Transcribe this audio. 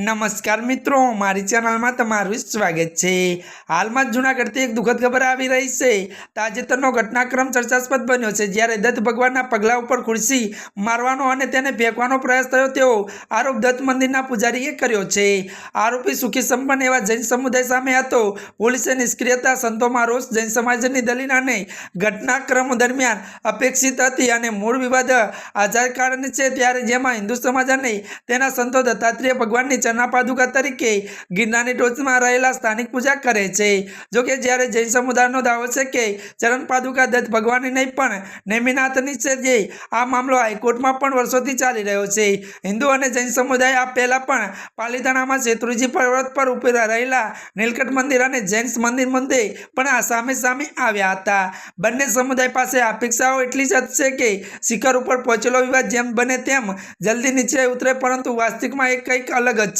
નમસ્કાર મિત્રો, મારી ચેનલમાં તમારું સ્વાગત છે. હાલમાં જ જૂનાગઢથી એક દુઃખદ ખબર આવી રહી છે. તાજેતરનો ઘટનાક્રમ ચર્ચાસ્પદ બન્યો છે. જ્યારે દત્ત ભગવાનના પગલા ઉપર ખુરશી મારવાનો અને તેને ફેંકવાનો પ્રયાસ થયો, તેવો આરોપ દત્ત મંદિરના પૂજારીએ કર્યો છે. આરોપી સુખી સંપન્ન એવા જૈન સમુદાય સામે હતો. પોલીસે નિષ્ક્રિયતા, સંતોમાં રોષ, જૈન સમાજની દલીલ અને ઘટનાક્રમ દરમિયાન અપેક્ષિત હતી અને મૂળ વિવાદ આધાર કાર્ડ છે. ત્યારે જેમાં હિન્દુ સમાજ અને તેના સંતો દત્તાત્રેય ભગવાનની ચરના પાદુકા તરીકે ગિરનારની ટોચમાં રહેલા સ્થાનિક પૂજા કરે છે. જોકે જ્યારે જૈન સમુદાયનો દાવો છે કે ચરણ પાદુકા દત્ત ભગવાનની નહીં, પણ નેમિનાથની છે જે આ મામલો હાઈકોર્ટમાં પણ વર્ષોથી ચાલી રહ્યો છે. હિન્દુ અને જૈન સમુદાય આ પહેલાં પણ પાલીતાણામાં શેત્રુજી પર્વત પર ઉભેલા રહેલા નીલકંઠ મંદિર અને જૈન મંદિર મુદ્દે પણ આ સામે સામે આવ્યા હતા. બંને સમુદાય પાસે અપેક્ષાઓ એટલી જ છે કે શિખર ઉપર પહોંચેલો વિવાદ જેમ બને તેમ જલ્દી નીચે ઉતરે, પરંતુ વાસ્તવિકમાં એ કંઈક અલગ જ